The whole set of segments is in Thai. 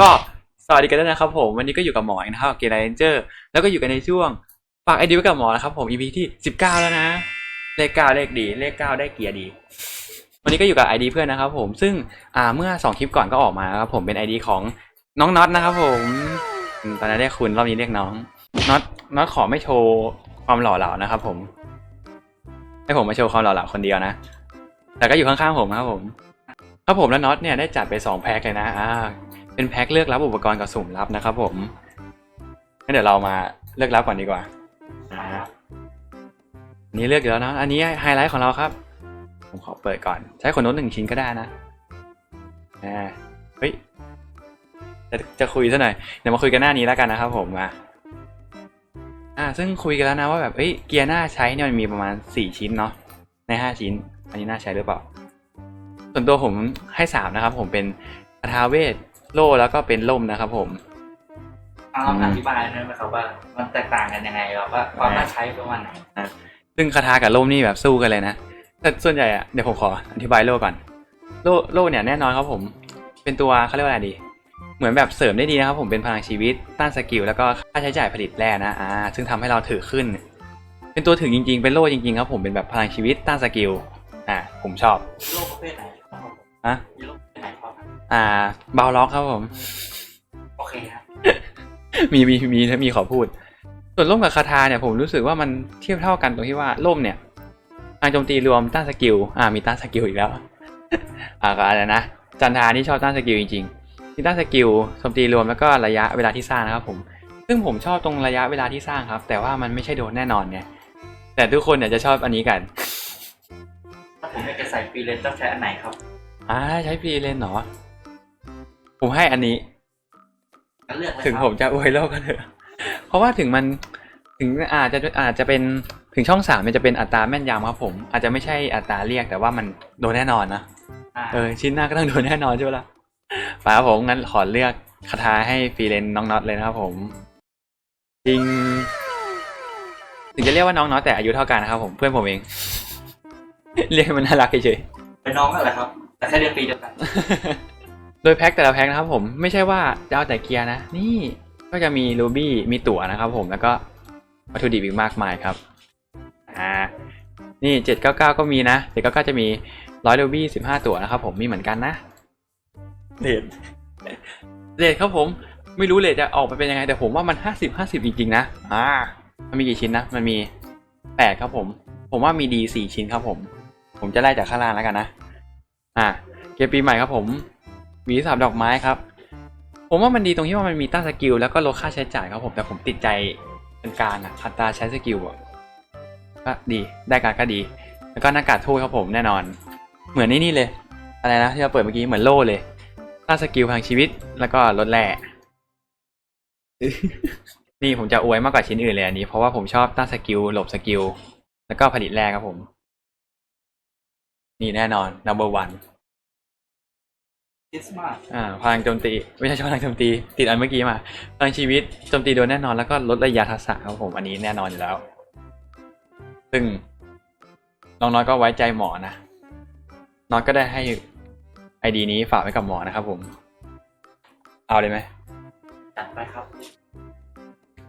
ก็สวัสดีกันด้วยนะครับผมวันนี้ก็อยู่กับหมอเองนะครับเกย์ไลเจอร์แล้วก็อยู่กันในช่วงฝากไอเดียไว้กับหมอนะครับผม EP ที่สิบเก้าแล้วนะ เลขเก้าเลขดี เลขเก้าได้เกียร์ดี วันนี้ก็อยู่กับไอดีเพื่อนนะครับผมซึ่งอ่าเมื่อสองคลิปก่อนก็ออกมาครับผมเป็นไอดีของน้องน็อตนะครับผมตอนนั้นเรียกคุณรอบนี้เรียกน้องน็อตน็อตขอไม่โชว์ความหล่อเหลานะครับผมให้ผมมาโชว์ความหล่อเหลาคนเดียวนะ แต่ก็อยู่ข้างๆผมครับผมครับผมและน็อตเนี่ยได้จัดไปสองแพ็คเลยนะอ่า เป็นแพ็คเลือกรับอุปกรณ์กับสุ่มรับนะครับผมงั้นเดี๋ยวเรามาเลือกรับก่อนดีกว่าอ่าอันนี้เลือกอยู่แล้วเนอะอันนี้ไฮไลท์ของเราครับ ผมขอเปิดก่อน ใช้ขนนกหนึ่งชิ้นก็ได้นะอ่าเฮ้ยจะจะคุยซะหน่อย เดี๋ยวมาคุยกันหน้านี้แล้วกันนะครับผมมาอ่า ซึ่งคุยกันแล้วนะว่าแบบเอ้ยเกียร์หน้าใช้เนี่ยมันมีประมาณสี่ชิ้นเนาะในห้าชิ้น อันนี้น่าใช้หรือเปล่า ส่วนตัวผมให้สามนะครับ ผมเป็นคาทาเวท โล่แล้วก็เป็นล่มนะครับผม เอาคำอธิบายได้ไหมครับว่ามันแตกต่างกันยังไงแล้วว่าความน่าใช้ประมาณไหนซึ่งคาทากับล่มนี่แบบสู้กันเลยนะแต่ส่วนใหญ่อะเดี๋ยวผมขออธิบายโล่ก่อน โล่โล่เนี่ยแน่นอนครับผม เป็นตัวเขาเรียกว่าอะไรดี เหมือนแบบเสริมได้ดีนะครับผมเป็นพลังชีวิตต้านสกิลแล้วก็ค่าใช้จ่ายผลิตแร่นะอ่าซึ่งทำให้เราถือขึ้น เป็นตัวถึงจริง ๆ เป็นโล่จริงๆครับผมเป็นแบบพลังชีวิตต้านสกิลอ่าผมชอบโลกประเภทไหนครับผมอะ มีโลกประเภทไหนครับอ่าบาวล็อกครับผม โอเคครับ มีมีมีมีขอพูด ส่วนร่มกับคาทาเนี่ยผมรู้สึกว่ามันเทียบเท่ากันตรงที่ว่าร่มเนี่ยทางโจมตีรวมต้านสกิล อ่า มีต้านสกิลอีกแล้ว อ่าก็อะไรนะ จันทานี่ชอบต้านสกิลจริงๆมีต้านสกิลโจมตีรวมแล้วก็ระยะเวลาที่สร้างนะครับผม ซึ่งผมชอบตรงระยะเวลาที่สร้างครับ แต่ว่ามันไม่ใช่โดนแน่นอนไง แต่ทุกคนเนี่ยจะชอบอันนี้กัน ถ้าผมอยากจะใส่ฟรีเลนต้องใช้อันไหนครับ อ่า ใช้ฟรีเลนเหรอ ผมให้อันนี้ก็เลือกเลยถึงครับผมจะอวยโลกก็เถอะ เพราะว่าถึงมันถึงอาจจะอาจจะเป็นถึงช่องสามมันจะเป็นอัตราแม่นยำครับผม อาจจะไม่ใช่อัตราเรียกแต่ว่ามันโดนแน่นอนนะอ่าเออชิ้นหน้าก็ต้องโดนแน่นอนใช่ไหมล่ะป่าครับผมงั้นขอเลือกคาถาให้ฟรีเลนน้องน็อตเลยนะครับผมจริงถึงจะเรียกว่าน้องน็อตแต่อายุเท่ากันนะครับผมเพื่อนผมเอง เรียกให้มันน่ารักเฉยๆเป็นน้องกันแหละครับ แต่แค่เรียนปีเดียวกันโดยแพ็คแต่ละแพ็คนะครับผมไม่ใช่ว่าจะเอาแต่เกียร์นะ นี่ก็จะมีรูบี้มีตั๋วนะครับผมแล้วก็วัตถุดิบอีกมากมายครับอ่านี่เจ็ดเก้าเก้าก็มีนะเจ็ดเก้าเก้าจะมีร้อยรูบี้สิบห้าตั๋วนะครับผมมีเหมือนกันนะเลทเลทครับผมไม่รู้เลทจะออกมาเป็นยังไง แต่ผมว่ามันห้าสิบห้าสิบจริงๆนะอ่ามันมีกี่ชิ้นนะ มันมีแปดครับผม ผมว่ามีดีสี่ชิ้นครับผม ผมจะไล่จากข้างล่างแล้วกันนะ อ่าเกมปีใหม่ครับผม หวีสามดอกไม้ครับ ผมว่ามันดีตรงที่ว่ามันมีต้าสกิลแล้วก็ลดค่าใช้จ่ายครับผมแต่ผมติดใจเป็นกลางอะอัตราใช้สกิลอะก็ดีได้การก็ดี แล้วก็หน้ากากทูตครับผมแน่นอน เหมือนนี่นี่เลย อะไรนะที่เราเปิดเมื่อกี้เหมือนโล่เลยต้าสกิลพลังชีวิตแล้วก็ลดแร่นี่ผมจะอวยมากกว่าชิ้นอื่นเลยอันนี้ เพราะว่าผมชอบต้านสกิลหลบสกิล แล้วก็ผลิตแร่ครับผม นี่แน่นอน number one คริสต์มาส อ่าพลังโจมตี ไม่ใช่พลังโจมตี ติดอันเมื่อกี้มาพลังชีวิตโจมตีโดนแน่นอนแล้วก็ลดระยะทักษะครับผมอันนี้แน่นอนอยู่แล้ว ซึ่งน้องน้อยก็ไว้ใจหมอนะน้อยก็ได้ให้ไอดีนี้ฝากไว้กับหมอนะครับผม เอาเลยไหมจัดไปครับ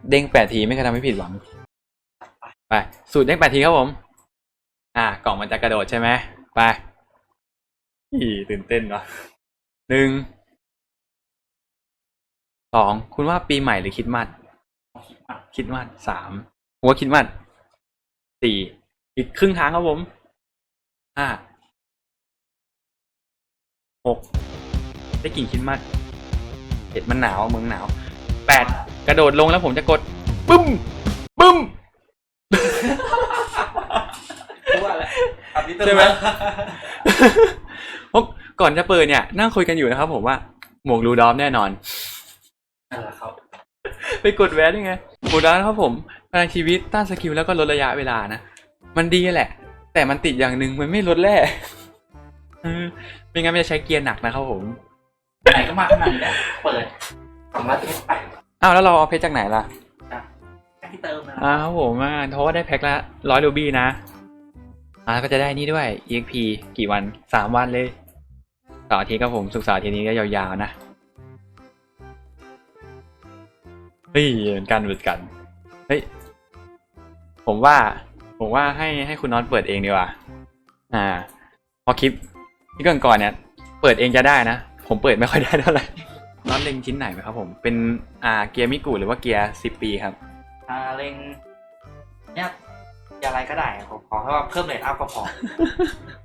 เด้งแปดทีไม่เคยทำให้ผิดหวังไปสูตรเด้งแปดทีครับผม อ่ากล่องมันจะกระโดดใช่ไหมไปอีตื่นเต้นวะ หนึ่งสองคุณว่าปีใหม่หรือคริดมัดคริดมัดสามผมว่าคริดมัดสี่อีกครึ่งทางครับผมห้าหกได้กลิ่นคริดมัดเจ็ดมันหนาวเมืองหนาวแปดกระโดดลงแล้วผมจะกดปึ้มปึ้มรู้ว่าอะไรครับนี่ใช่ไหมเพราะ ก่อนจะเปิดเนี่ยนั่งคุยกันอยู่นะครับผมว่าหมวกรูดอฟแน่นอนนั่นแหละครับ ไปกดแวะได้ไงหมวกรูดอฟนะครับผมพลังชีวิตต้านสกิลแล้วก็ลดระยะเวลานะมันดีแหละ แต่มันติดอย่างหนึ่งมันไม่ลดแร่เออไม่งั้นมันจะใช้เกียร์หนักนะครับผมไหนก็มาขนาดนี้แล้วเปิดสองร้อยเทสไปอ้าวแล้วเราเอาเพชรจากไหนล่ะแค่ที่เติมนะอ้าวครับผมอ่าเพราะว่าได้แพ็คละร้อยรูบี้นะอ่าแล้วก็จะได้นี่ด้วย EXP กี่วันสามวันเลยเสาร์อาทิตย์ครับผมสุกร์เสาร์อาทิตย์นี้ก็ยาวๆนะฮ้ยเหมือนกันเหมือนกันเฮ้ยผมว่า ผมว่าให้ให้คุณน็อตเปิดเองดีกว่า อ่า พอคลิปที่ก่อนก่อนๆเนี่ย เปิดเองจะได้นะ ผมเปิดไม่ค่อยได้เท่าไหร่น็อตเล็งชิ้นไหนไหมครับผม เป็นอ่าเกียร์มิกุหรือว่าเกียร์สิบปีครับ อ่าเล็งเนี่ยอะไรก็ได้ผมขอแค่ว่าเพิ่มเลทอัพก็พอ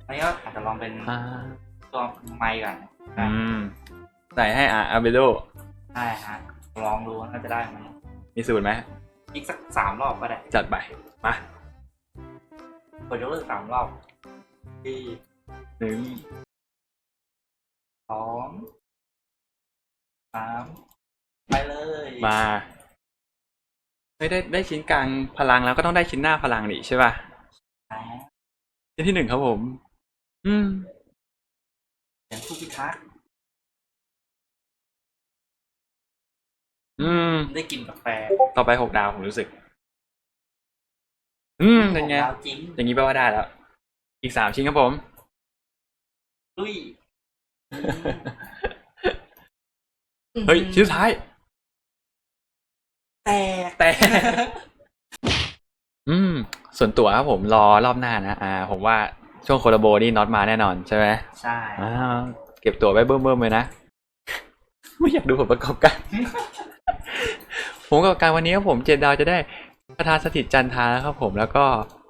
อันนี้ก็อาจจะลองเป็นอ่า ตัวไมค์ก่อนอืมใส่ให้อ่าอาเบโดใช่ฮะลองดูว่าน่าจะได้ไหมมีสูตรไหมอีกสักสามรอบก็ได้จัดไปมากดยกเลิกสามรอบที่หนึ่งสองสามไปเลย มาเฮ้ยได้ได้ชิ้นกลางพลังแล้วก็ต้องได้ชิ้นหน้าพลังนี่ใช่ป่ะนะชิ้นที่หนึ่งครับผม อืมเสียง ผู้พิทักษ์อืม ได้กลินกาแฟต่อไปหกดาวผมรู้สึก อืมเป็นไงดาวจริงอย่างนี้แปลว่าได้แล้ว อีกสามชิ้นครับผม ลุยเฮ้ย ชิ้นสุดท้าย แต่ แต่ อืม ส่วนตัวครับผมรอรอบหน้านะ อ่า ผมว่า ช่วงโคลาโบนี่น็อตมาแน่นอนใช่ไหมใช่อ่าเก็บตัวไว้เบิ่มๆเลยนะ ไม่อยากดูผลประกอบการผมประกอบการวันนี้ครับผมเจ็ดดาวจะได้ประธานสถิตจันทรานะครับผมแล้วก็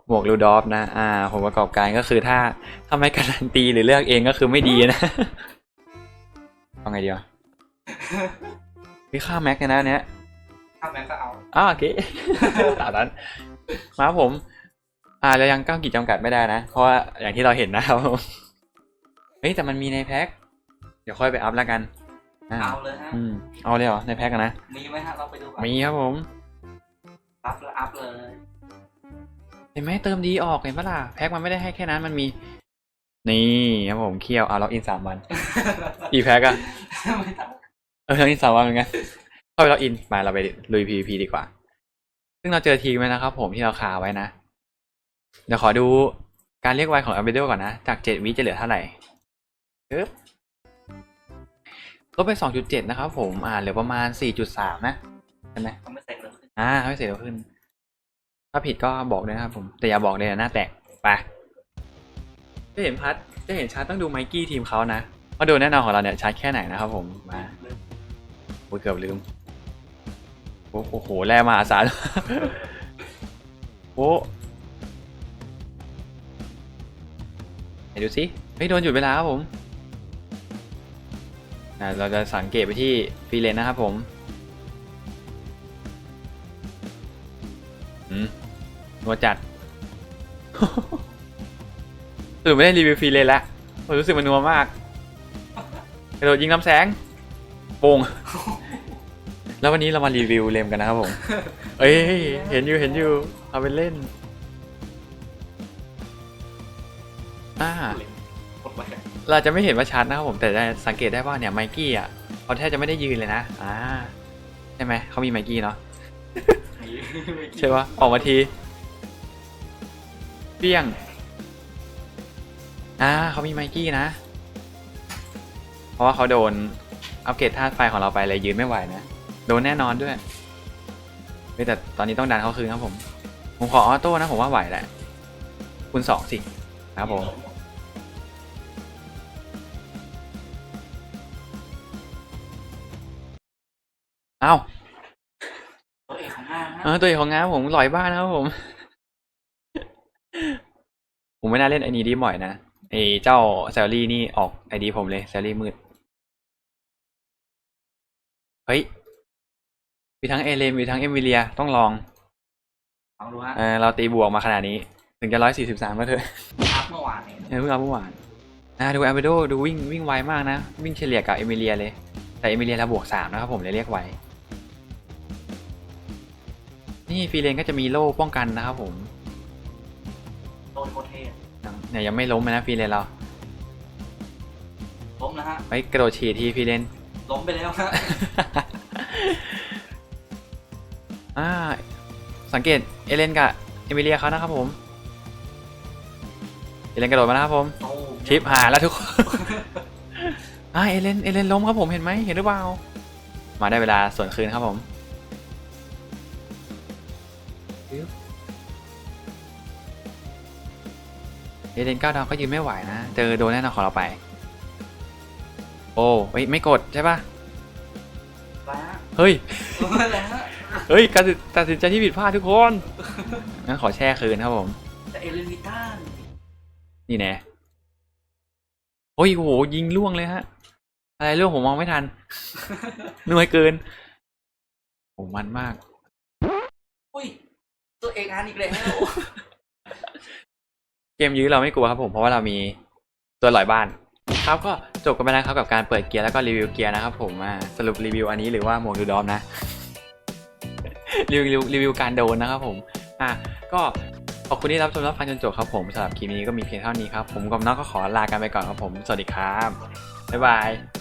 หมวกลูดอฟนะ อ่า ผมประกอบการก็คือถ้าถ้าไม่การันตีหรือเลือกเองก็คือไม่ดีนะเอาไงดีวะมีค่าแม็กเลยนะอันเนี้ยถ้าแม่ก็เอาอ่าโอเคตามนั้นมาครับผม อ่าเรายังก้าวกี่จำกัดไม่ได้นะ เพราะว่าอย่างที่เราเห็นนะครับผมเฮ้ยแต่มันมีในแพ็คเดี๋ยวค่อยไปอัพแล้วกันอ่าเอาเลยฮะ อืมเอาเลยเหรอในแพ็คกันนะมีไหมฮะ เราไปดูก่อนมีครับผมอัพเลยอัพเลย เห็นไหมเติมดีออกเห็นปะล่ะแพ็คมันไม่ได้ให้แค่นั้นมันมี นี่ครับผมเคี่ยวเอาล็อกอินสามวันอีกแพ็คอะไม่ต้องเออล็อกอินสามวันเหมือนกันเข้าไปล็อกอินมาเราไปลุย PVP ดีกว่า ซึ่งเราเจอทีมไว้นะครับผมที่เราคาไว้นะ เดี๋ยวขอดูการเรียกไวของ a b e d o ก่อนนะ จากเจ็ดวิจะเหลือเท่าไหร่ปึ๊บลดไปสองจุดเจ็ดนะครับผม อ่าเหลือประมาณสี่จุดสามนะใช่ไหมต้องไม่เสร็จเลยอ่าไม่เสียเร็วขึ้น ถ้าผิดก็บอกด้วยนะครับผม แต่อย่าบอกเลยนะหน้าแตกไปจะเห็นพัดจะเห็นชาร์ตต้องดูไมกี้ทีมเขานะว่าดูแน่นอนของเราเนี่ยชาร์ตแค่ไหนนะครับผม มาโอ้ยเกือบลืม โอ้โอ้โหแร่มหาศาลโอ้ ไหนดูสิเฮ้ยโดนหยุดเวลาครับผมอ่าเราจะสังเกตไปที่ฟรีเลนนะครับผมอืมนัวจัดตื่นไม่ได้รีวิวฟรีเลยละผมรู้สึกมันนัวมากกระโดดยิงลำแสงโป่งแล้ววันนี้เรามารีวิวเลมกันนะครับผม เอ้ย เห็นอยู่ เห็นอยู่ เอาไปเล่น เราจะไม่เห็นว่าชัดนะครับผมแต่ได้สังเกตได้ว่าเนี่ยไมกี้อะเขาแทบจะไม่ได้ยืนเลยนะอ่าใช่ไหมเขามีไมกี้เนาะใช่ปะออกมาทีเปี้ยงอ่าเขามีไมกี้นะ เพราะว่าเขาโดนอัปเกรดธาตุไฟของเราไปเลยยืนไม่ไหวนะ โดนแน่นอนด้วยเฮ้ยแต่ตอนนี้ต้องดันเขาคืนครับผม ผมขอออโต้นะผมว่าไหวแหละ คุณสองสิ ครับผม อ้าตัวเอกของงานเออตัวเอกของงานผมหลอยบ้านนะครับผม ผมไม่น่าเล่นไอ้นี้ดีบ่อยนะไอ้เจ้าแซลลี่นี่ออกไอดีผมเลยแซลลี่มืด เฮ้ย มีทั้งเอเลนมีทั้งเอมิเลียต้องลองลองดูฮะเออเราตีบวกมาขนาดนี้ ถึงจะร้อยสี่สิบสามก็เถอะอัพเมื่อวานเองเออเพิ่งเอาเมื่อวานอ่าดูแอมเบโดดูวิ่งวิ่งไวมากนะ วิ่งเฉลี่ยกับเอมิเลียเลย แต่เอมิเลียเราบวกสามนะครับผมเลยเรียกไว นี่ฟรีเลนก็จะมีโล่ป้องกันนะครับผมโดนโคตรเทพเนี่ยยังไม่ล้มเลยนะฟรีเลนเราล้มนะฮะไปกระโดดฉีดทีฟรีเลนล้มไปแล้วฮะอ่าสังเกตเอเลนกับเอมิเลียเขานะครับผมเอเลนกระโดดมานะครับผมโอ้ชิปหายแล้วทุกคนอ่าเอเลนเอเลนล้มครับผมเห็นไหมเห็นหรือเปล่ามาได้เวลาส่วนคืนครับผม ปึ๊บเอเดนเก้าดาวก็ยืนไม่ไหวนะ เจอโดนแน่นอนของเราไป โอ้เฮ้ยไม่กดใช่ปะแล้วเฮ้ยแล้วเฮ้ยการตัดตัดสินใจที่ผิดพลาดทุกคน งั้นขอแช่คืนครับผมแต่เอลิมิต้านี่แน่โอ้ยโหยิงล่วงเลยฮะ อะไรล่วงผมมองไม่ทันเหนื่อยเกินโอ้มันมาก อุ้ย ตัวเอกอันอีกแล้วเกมยื้อเราไม่กลัวครับผมเพราะว่าเรามีตัวหลอยบ้าน ครับก็จบกันไปแล้วครับกับการเปิดเกียร์แล้วก็รีวิวเกียร์นะครับผมอ่าสรุปรีวิวอันนี้หรือว่าหมวกดูดอมนะรีวิวรีวิวการโดนนะครับผมอะก็ขอบคุณที่รับชมรับฟังจนจบครับผมสำหรับคลิปนี้ก็มีเพียงเท่านี้ครับผมกับน้องก็ขอลากันไปก่อนครับผม สวัสดีครับ บ๊ายบาย